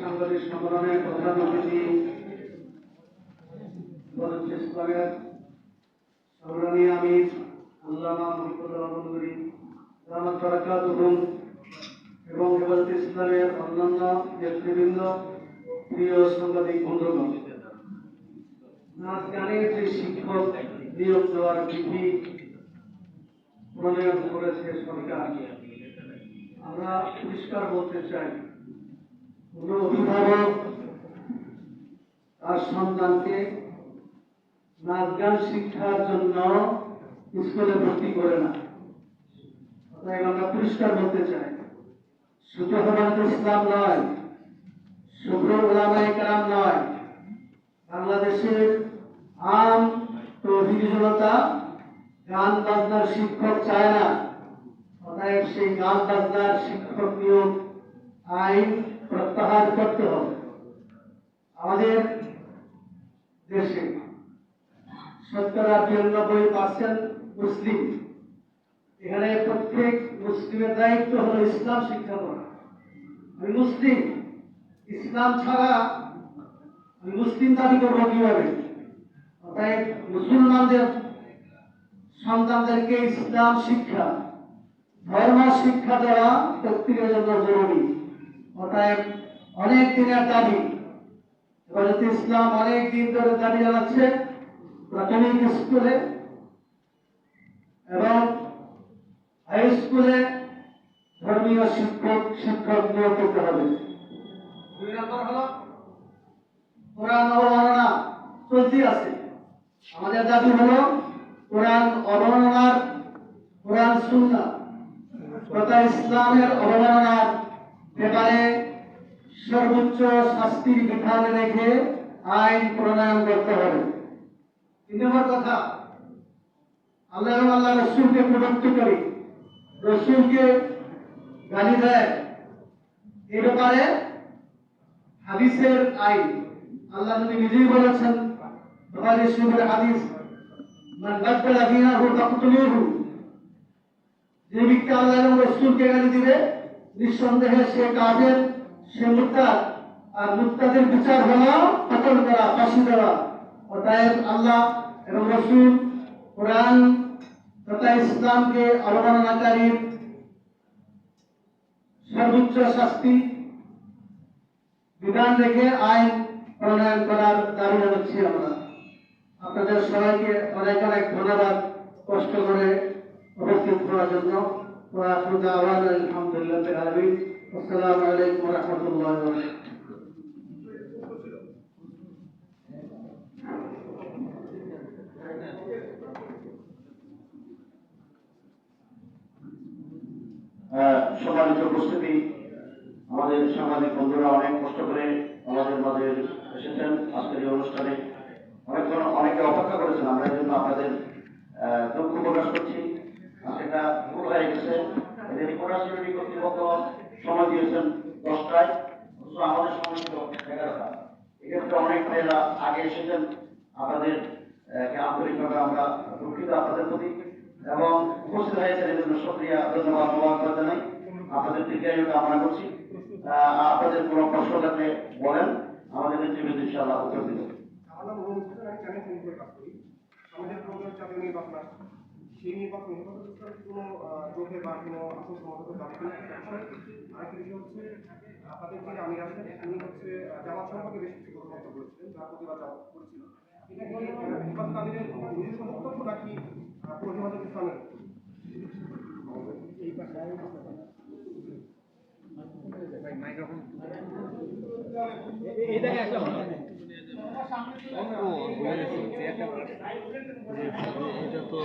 সাংবাদিক সম্মেলনের প্রধান অতিথি বলছে ইসলামের সংগ্রামী আমির আল্লামা মুহিবুল্লাহ রহমতুল্লাহ রহমত বরাকাতুহুম এবং হেফাজত ইসলামের অন্যান্য নেতৃবৃন্দ, প্রিয় সাংবাদিক বন্ধুগণ, নাচ গানের যে শিক্ষক নিয়োগ দেওয়ার বিধি প্রণয়ন করেছে সরকার আমরা পরিষ্কার বলতে চাই, কোন অভিভাবক তার সন্তানকে নাচ গান শিক্ষার জন্য স্কুলে ভর্তি করে না। অতএব আমরা পরিষ্কার বলতে চাই হেমান্ত ইসলাম নয়, শুভ্র ওলামায় কালাম নয়। বাংলাদেশের আম জনতা গান বাজনার শিক্ষক চায় না। অতএব সেই গান বাজনার শিক্ষক নিয়োগ আইন প্রত্যাহার করতে হবে। আমাদের দেশে শতকরা বিরানব্বই পার্সেন্ট মুসলিম। এখানে প্রত্যেক মুসলিমের দায়িত্ব হলো ইসলাম শিক্ষা করা। আমি মুসলিম। ইসলাম ছাড়া আমি মুসলিম দাবি করব কীভাবে? অতএব মুসলমানদের সন্তানদেরকে ইসলাম শিক্ষা, ধর্ম শিক্ষা দেওয়া প্রত্যেকের জন্য জরুরি। অতএব অনেক দিনের দাবি। ইসলাম অনেক দিন ধরে দাবি জানাচ্ছে, প্রাথমিক স্কুলে, এবং হাই স্কুলে ধর্মীয় শিক্ষক শিক্ষক নিয়োগ করতে হবে। দুই নম্বর হলো, কোরআন অবমাননা চলতি আছে। আমাদের দাবি হলো কোরআন অবমাননার, কোরআন সুন্না তথা ইসলামের অবমাননার ব্যাপারে সর্বোচ্চ শাস্তির বিধান রেখে আইন প্রণয়ন করতে হবে। তিন নম্বর কথা, আল্লাহ আল্লাহ রসুলকে প্রদত্ত করি। রসুলকে গালি দেয়। এ ব্যাপারে হাদিসের আইন। আল্লাহ নবী নিজেই বলেছেন বুখারী শরীফের হাদিস। মান বাদদালা দীনাহু ফাকতুলুহু। যে ব্যক্তি আল্লাহ এবং রসুলকে গালি দিবে, নিঃসন্দেহে সে কাজের সে মুক্তাদ আর মুক্তাদের বিচার হলো কতল করা, ফাঁসি দেওয়া। অতএব আল্লাহ এবং রসুল কোরআন তথা ইসলামকে অবমাননাকারীর সর্বোচ্চ শাস্তি বিধান রেখে আইন প্রণয়ন করার দাবি জানাচ্ছি আমরা। আপনাদের সবাইকে অনেক অনেক ধন্যবাদ কষ্ট করে উপস্থিত হওয়ার জন্য। আলহামদুলিল্লাহ সম্মানিত উপস্থিতি। আমাদের সাংবাদিক বন্ধুরা অনেক কষ্ট করে আমাদের মাঝে এসেছেন আজকের অনুষ্ঠানে। অনেক অনেকে অপেক্ষা করেছেন, আমরা এই জন্য আপনাদের দুঃখ প্রকাশ করছি। সেটা ভুল হয়ে গেছে। এদের সিকিউরিটি কর্তৃপক্ষ সময় দিয়েছেন দশটায়। আমাদের সময় ছিল এগারোটা। এক্ষেত্রে অনেক মেয়েরা আগে এসেছেন। আপনাদের আন্তরিকভাবে আমরা দুঃখিত আপনাদের প্রতি। এবং উপস্থিত হয়েছেন এই জন্য সক্রিয়া ধন্যবাদ মোবারক জানাই। আপনাদের দীর্ঘায়ু কামনা করছি। আপনাদের কোনো প্রশ্ন থাকলে বলেন। আমাদের নেতৃবৃন্দ ইনশাআল্লাহ উত্তর দিব আমার নাম রোহন হোসেন, আমি চ্যানেল ফোন করে কাজ করি আমাদের প্রোগ্রাম নির্বাচন সেই নির্বাচন হেফাজত ইসলামের কোনো আহ, বা কোনো আসল সমাগত দাবি কিন্তু একটা বিষয় হচ্ছে আপনাদের যিনি আমির আছেন উনি হচ্ছে জামাত সম্পর্কে বেশ কিছু কথাবার্তা বলেছিলেন যার প্রতিবাদ করেছিল এটা কি হেফাজত আমিরের নিজস্ব বক্তব্য নাকি পুরো হেফাজত ইসলামের এই এটা তো